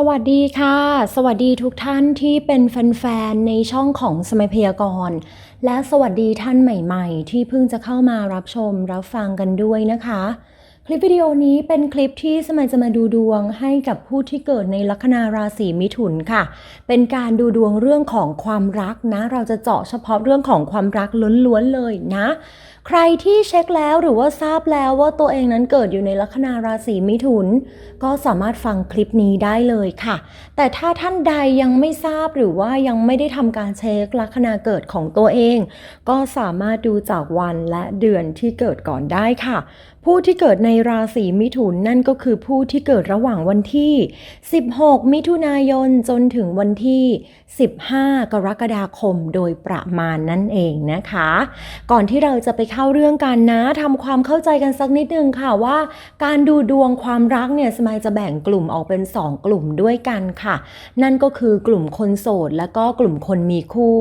สวัสดีค่ะ สวัสดีทุกท่านที่เป็นแฟนๆ ในช่องของสมัยพยากรณ์และสวัสดีท่านใหม่ๆ ที่เพิ่งจะเข้ามารับชมรับฟังกันด้วยนะคะ คลิปวิดีโอนี้เป็นคลิปที่สมัยจะมาดูดวงให้กับผู้ที่เกิดในลัคนาราศีมิถุนค่ะ เป็นการดูดวงเรื่องของความรักนะ เราจะเจาะเฉพาะเรื่องของความรักล้วนๆเลยนะ ใครที่เช็คแล้วหรือว่าทราบแล้วว่าตัวเองนั้นเกิดอยู่ในลัคนาราศีมิถุน ก็สามารถฟังคลิปนี้ได้เลยค่ะ แต่ถ้าท่านใดยังไม่ทราบหรือว่ายังไม่ได้ทำการเช็คลัคนาเกิดของตัวเอง ก็สามารถดูจากวันและเดือนที่เกิดก่อนได้ค่ะ ผู้ที่เกิดในราศีมิถุนนั่นก็คือผู้ที่เกิดระหว่างวันที่ 16 มิถุนายนจนถึงวันที่ 15 กรกฎาคมโดยประมาณนั่นเองนะคะ ก่อนที่เราจะไปเข้าเรื่องกันนะทำความเข้าใจกันสักนิดนึงค่ะว่า การดูดวงความรักเนี่ยสมัยจะแบ่งกลุ่มออกเป็น 2 กลุ่มด้วยกันค่ะ นั่นก็คือกลุ่มคนโสดและก็กลุ่มคนมีคู่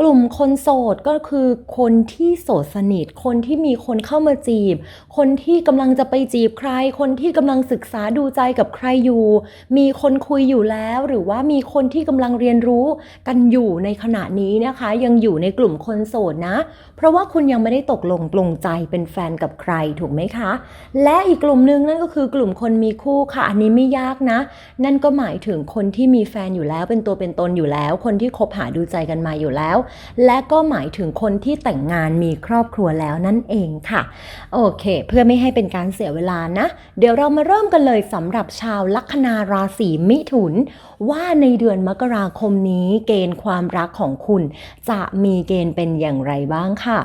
กลุ่มคนโสดก็คือคนที่โสดสนิท คนที่มีคนเข้ามาจีบ คนที่กำลังจะไปจีบใคร คนที่กำลังศึกษาดูใจกับใครอยู่ มีคนคุยอยู่แล้วหรือว่ามีคนที่กำลังเรียนรู้กันอยู่ในขณะนี้นะคะ ยังอยู่ในกลุ่มคนโสดนะ เพราะว่าคุณยังไม่ได้ตกลงปลงใจเป็นแฟนกับใครถูกไหมคะ และอีกกลุ่มหนึ่งนั่นก็คือกลุ่มคนมีคู่ค่ะ อันนี้ไม่ยากนะ นั่นก็หมายถึงคนที่มีแฟนอยู่แล้วเป็นตัวเป็นตนอยู่แล้ว คนที่คบหาดูใจกันมาอยู่แล้ว และก็หมายถึงคนที่แต่งงานมีครอบครัวแล้วนั่นเองค่ะ โอเค เพื่อไม่ให้เป็นการเสียเวลานะ เดี๋ยวเรามาเริ่มกันเลยสำหรับชาวลัคนาราศีมิถุน ว่าในเดือนมกราคมนี้เกณฑ์ความรักของคุณ จะมีเกณฑ์เป็นอย่างไรบ้างค่ะ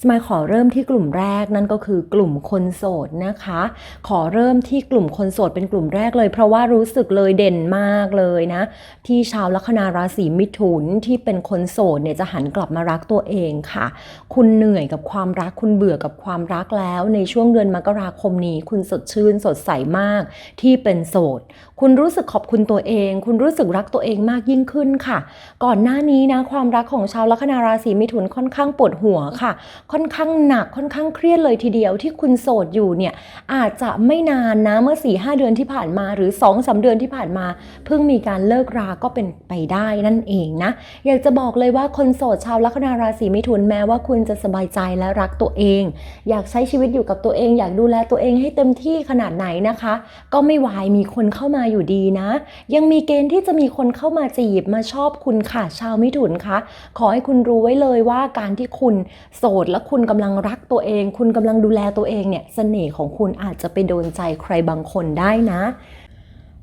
สมายขอเริ่มที่กลุ่มแรกนั่นก็คือกลุ่มคนโสดนะคะ ขอเริ่มที่กลุ่มคนโสดเป็นกลุ่มแรกเลย เพราะว่ารู้สึกเลยเด่นมากเลยนะ ที่ชาวลัคนาราศีมิถุนที่เป็นคนโสดเนี่ยจะหันกลับมารักตัวเองค่ะ คุณเหนื่อยกับความรักคุณเบื่อกับความรักแล้ว ในช่วงเดือนมกราคมนี้ คุณสดชื่นสดใสมากที่เป็นโสด คุณรู้สึกขอบคุณตัวเอง คุณรู้สึกรักตัวเองมากยิ่งขึ้นค่ะ ก่อนหน้านี้นะความรักของชาวลัคนาราศีมิถุนค่อนข้างปวดหัวค่ะ ค่อนข้างหนักค่อนข้างเครียดเลยทีเดียวที่คุณโสดอยู่เนี่ยอาจจะไม่นานนะเมื่อ4ีหเดือนที่ผ่านมาหรือ2อสเดือนที่ผ่านมา เพิ่งมีการเลิกราก็เป็นไปได้นั่นเองนะ อยากจะบอกเลยว่าคนโสดชาวลัคนาราศีมิถุนแม้ว่าคุณจะสบายใจและรักตัวเอง อยากใช้ชีวิตอยู่กับตัวเอง อยากดูแลตัวเองให้เต็มที่ขนาดไหนนะคะ ก็ไม่วายมีคนเข้ามาอยู่ดีนะ ยังมีเกณฑ์ที่จะมีคนเข้ามาจีบมาชอบคุณค่ะชาวมิถุนคะขอให้คุณรู้ไว้เลยว่าการที่คุณโสดและคุณกำลังรักตัวเอง คุณกำลังดูแลตัวเองเนี่ยเสน่ห์ของคุณอาจจะไปโดนใจใครบางคนได้นะ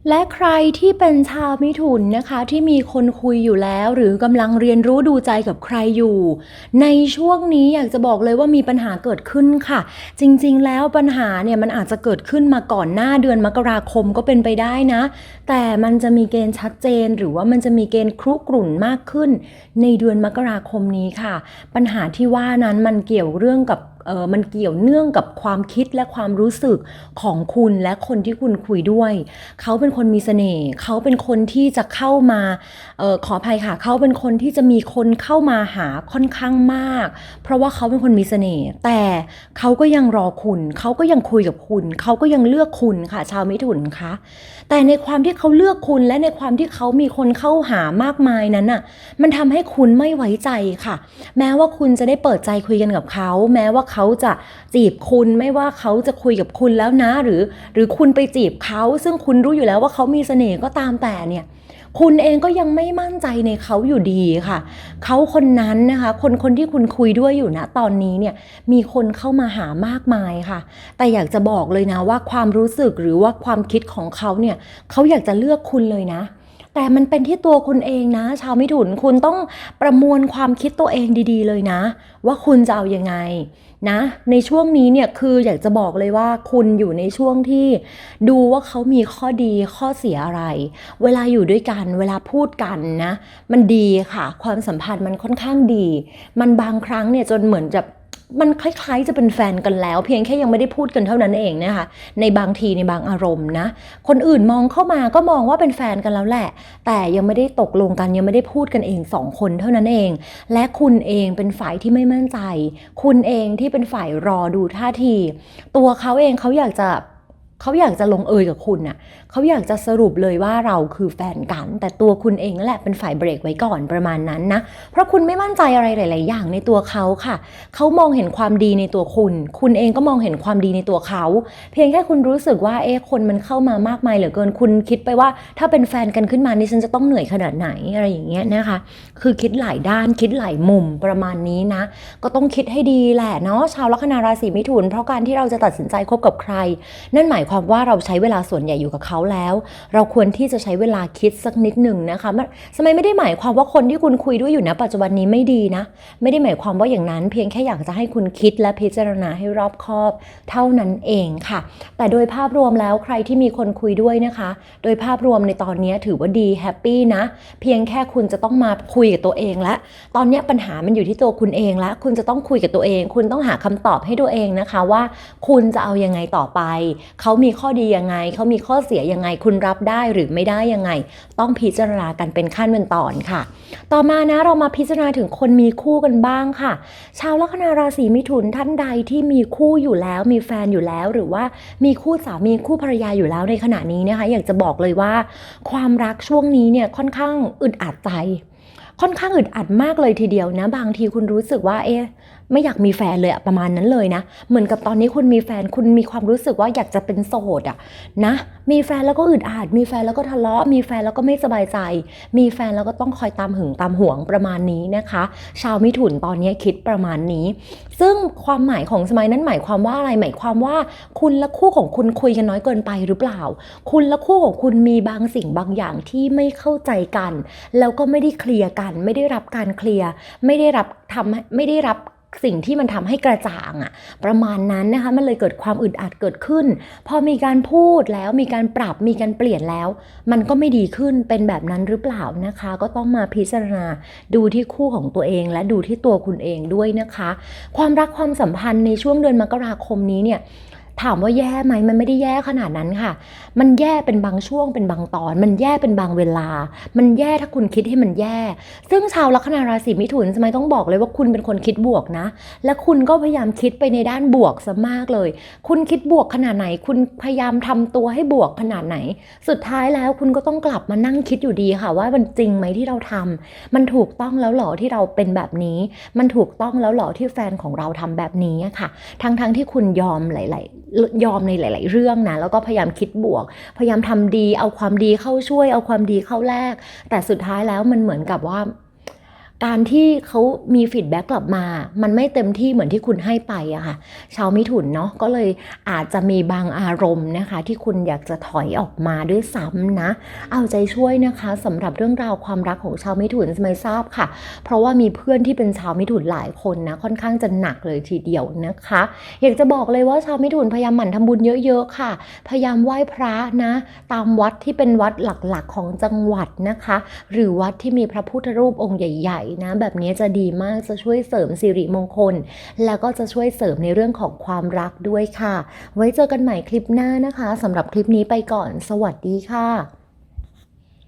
และใครที่เป็นชาวมิถุนนะคะ ที่มีคนคุยอยู่แล้ว หรือกำลังเรียนรู้ดูใจกับใครอยู่ ในช่วงนี้อยากจะบอกเลยว่ามีปัญหาเกิดขึ้นค่ะ จริงๆ แล้วปัญหาเนี่ยมันอาจจะเกิดขึ้นมาก่อนหน้าเดือนมกราคมก็เป็นไปได้นะ แต่มันจะมีเกณฑ์ชัดเจน หรือว่ามันจะมีเกณฑ์ครุกรุ่นมากขึ้น ในเดือนมกราคมนี้ค่ะ ปัญหาที่ว่านั้นมันเกี่ยวเรื่องกับ เออมันเกี่ยวเนื่องกับความคิดและความรู้สึกของคุณและคนที่คุณคุยด้วย เขาเป็นคนมีเสน่ห์เขาเป็นคนที่จะเข้ามาเออขออภัยค่ะ เขาเป็นคนที่จะมีคนเข้ามาหาค่อนข้างมาก เพราะว่าเขาเป็นคนมีเสน่ห์แต่เขาก็ยังรอคุณ เขาก็ยังคุยกับคุณ เขาก็ยังเลือกคุณค่ะ ชาวมิถุนคะแต่ในความที่เขาเลือกคุณและในความที่เขามีคนเข้าหามากมายนั้นน่ะมันทำให้คุณไม่ไว้ใจค่ะ แม้ว่าคุณจะได้เปิดใจคุยกันกับเขา แม้ว่าเขาจะจีบคุณไม่ว่าเขาจะคุยกับคุณแล้วนะหรือ หรือคุณไปจีบเขาซึ่งคุณรู้อยู่แล้วว่าเขามีเสน่ห์ก็ตามแต่เนี่ยคุณเองก็ยังไม่มั่นใจในเขาอยู่ดีค่ะ เขาคนนั้นนะคะ คนคนที่คุณคุยด้วยอยู่นะตอนนี้เนี่ยมีคนเข้ามาหามากมายค่ะ แต่อยากจะบอกเลยนะว่าความรู้สึกหรือว่าความคิดของเขาเนี่ยเขาอยากจะเลือกคุณเลยนะ แต่มันเป็นที่ตัวคุณเองนะ ชาวมิถุนคุณต้องประมวลความคิดตัวเองดีๆ เลยนะ ว่าคุณจะเอายังไงนะ ในช่วงนี้เนี่ยคืออยากจะบอกเลยว่าคุณอยู่ในช่วงที่ดูว่าเขามีข้อดีข้อเสียอะไร เวลาอยู่ด้วยกัน เวลาพูดกันนะ มันดีค่ะ ความสัมพันธ์มันค่อนข้างดี มันบางครั้งเนี่ยจนเหมือนจะ มันคล้ายๆจะเป็นแฟนกันแล้ว เพียงแค่ยังไม่ได้พูดกันเท่านั้นเองนะคะในบางทีในบางอารมณ์นะ คนอื่นมองเข้ามาก็มองว่าเป็นแฟนกันแล้วแหละ แต่ยังไม่ได้ตกลงกันยังไม่ได้พูดกันเองสองคนเท่านั้นเอง และคุณเองเป็นฝ่ายที่ไม่มั่นใจ คุณเองที่เป็นฝ่ายรอดูท่าที ตัวเขาเองเขาอยากจะ เขาอยากจะลงเอยกับคุณน่ะเขาอยากจะสรุปเลยว่าเราคือแฟนกัน แต่ตัวคุณเองนั่นแหละเป็นฝ่ายเบรกไว้ก่อนประมาณนั้นนะ เพราะคุณไม่มั่นใจอะไรหลาย ๆ อย่างในตัวเขาค่ะ เขามองเห็นความดีในตัวคุณ คุณเองก็มองเห็นความดีในตัวเขา เพียงแค่คุณรู้สึกว่าเอ๊ะคนมันเข้ามามากมายเหลือเกิน คุณคิดไปว่า ถ้าเป็นแฟนกันขึ้นมานี่ฉันจะต้องเหนื่อยขนาดไหนอะไรอย่างเงี้ยนะคะ คือคิดหลายด้านคิดหลายมุมประมาณนี้นะ ก็ต้องคิดให้ดีแหละเนาะชาวลัคนาราศีมิถุน เพราะการที่เราจะตัดสินใจคบกับใคร นั่นหมายความว่าเราใช้เวลาส่วนใหญ่อยู่กับเขาแล้ว เราควรที่จะใช้เวลาคิดสักนิดหนึ่งนะคะมันสมัยไม่ได้หมายความว่าคนที่คุณคุยด้วยอยู่นะปัจจุบันนี้ไม่ดีนะ ไม่ได้หมายความว่าอย่างนั้น เพียงแค่อยากจะให้คุณคิดและพิจารณาให้รอบคอบ เท่านั้นเองค่ะ แต่โดยภาพรวมแล้วใครที่มีคนคุยด้วยนะคะ โดยภาพรวมในตอนนี้ถือว่าดีแฮปปี้นะ เพียงแค่คุณจะต้องมาคุยกับตัวเองและ ตอนนี้ปัญหามันอยู่ที่ตัวคุณเองแล้วคุณจะต้องคุยกับตัวเอง คุณต้องหาคำตอบให้ตัวเองนะคะว่า คุณจะเอายังไงต่อไปเขามีข้อดียังไง เขามีข้อเสียยังไง คุณรับได้หรือไม่ได้ยังไง ต้องพิจารณากันเป็นขั้นเป็นตอนค่ะ ต่อมานะเรามาพิจารณาถึงคนมีคู่กันบ้างค่ะ ชาวลัคนาราศีมิถุนท่านใดที่มีคู่อยู่แล้วมีแฟนอยู่แล้ว หรือว่ามีคู่สามีคู่ภรรยาอยู่แล้วในขณะนี้นะคะ อยากจะบอกเลยว่า ความรักช่วงนี้เนี่ยค่อนข้างอึดอัดใจค่อนข้างอึดอัดมากเลยทีเดียวนะ บางทีคุณรู้สึกว่าเอ๊ะ ไม่อยากมีแฟนเลยอะประมาณนั้นเลยนะ เหมือนกับตอนนี้คุณมีแฟนคุณมีความรู้สึกว่าอยากจะเป็นโสดอะนะ มีแฟนแล้วก็อึดอัดมีแฟนแล้วก็ทะเลาะ มีแฟนแล้วก็ไม่สบายใจ มีแฟนแล้วก็ต้องคอยตามหึงตามหวงประมาณนี้นะคะ ชาวมิถุนตอนนี้คิดประมาณนี้ ซึ่งความหมายของสมัยนั้นหมายความว่าอะไรหมายความว่า คุณและคู่ของคุณคุยกันน้อยเกินไปหรือเปล่า คุณและคู่ของคุณมีบางสิ่งบางอย่างที่ไม่เข้าใจกัน แล้วก็ไม่ได้เคลียร์กัน ไม่ได้รับการเคลียร์ไม่ได้รับทำไม่ได้รับ สิ่งที่มันทำให้กระจ่างอะประมาณนั้นนะคะมันเลยเกิดความอึดอัดเกิดขึ้น พอมีการพูดแล้วมีการปรับมีการเปลี่ยนแล้ว มันก็ไม่ดีขึ้นเป็นแบบนั้นหรือเปล่านะคะ ก็ต้องมาพิจารณาดูที่คู่ของตัวเอง และดูที่ตัวคุณเองด้วยนะคะ ความรักความสัมพันธ์ในช่วงเดือนมกราคมนี้เนี่ย ถามว่าแย่ไหมมันไม่ได้แย่ขนาดนั้นค่ะ มันแย่เป็นบางช่วงเป็นบางตอน มันแย่เป็นบางเวลา มันแย่ถ้าคุณคิดให้มันแย่ ซึ่งชาวลัคนาราศีมิถุนสมัยต้องบอกเลยว่าคุณเป็นคนคิดบวกนะ และคุณก็พยายามคิดไปในด้านบวกซะมากเลย คุณคิดบวกขนาดไหน คุณพยายามทำตัวให้บวกขนาดไหน สุดท้ายแล้วคุณก็ต้องกลับมานั่งคิดอยู่ดีค่ะ ว่ามันจริงไหมที่เราทำมันถูกต้องแล้วหรอที่เราเป็นแบบนี้ มันถูกต้องแล้วหรอที่แฟนของเราทำแบบนี้ค่ะ ทั้งๆที่คุณยอมหลาย ๆยอมในหลาย ๆ เรื่องนะแล้วก็พยายามคิดบวก พยายามทำดีเอาความดีเข้าช่วยเอาความดีเข้าแลกแต่สุดท้ายแล้วมันเหมือนกับว่า การที่เขามีฟีดแบ็กกลับมา มันไม่เต็มที่เหมือนที่คุณให้ไปอะค่ะ ชาวมิถุนเนาะก็เลยอาจจะมีบางอารมณ์นะคะ ที่คุณอยากจะถอยออกมาด้วยซ้ำนะ เอาใจช่วยนะคะสำหรับเรื่องราวความรักของชาวมิถุนสมัยทราบค่ะ เพราะว่ามีเพื่อนที่เป็นชาวมิถุนหลายคนนะค่อนข้างจะหนักเลยทีเดียวนะคะ อยากจะบอกเลยว่าชาวมิถุนพยายามหมั่นทำบุญเยอะๆค่ะ พยายามไหว้พระนะ ตามวัดที่เป็นวัดหลักๆของจังหวัดนะคะ หรือวัดที่มีพระพุทธรูปองค์ใหญ่ๆนะแบบนี้จะดีมากจะช่วยเสริมสิริมงคล แล้วก็จะช่วยเสริมในเรื่องของความรักด้วยค่ะ ไว้เจอกันใหม่คลิปหน้านะคะสำหรับคลิปนี้ไปก่อน สวัสดีค่ะ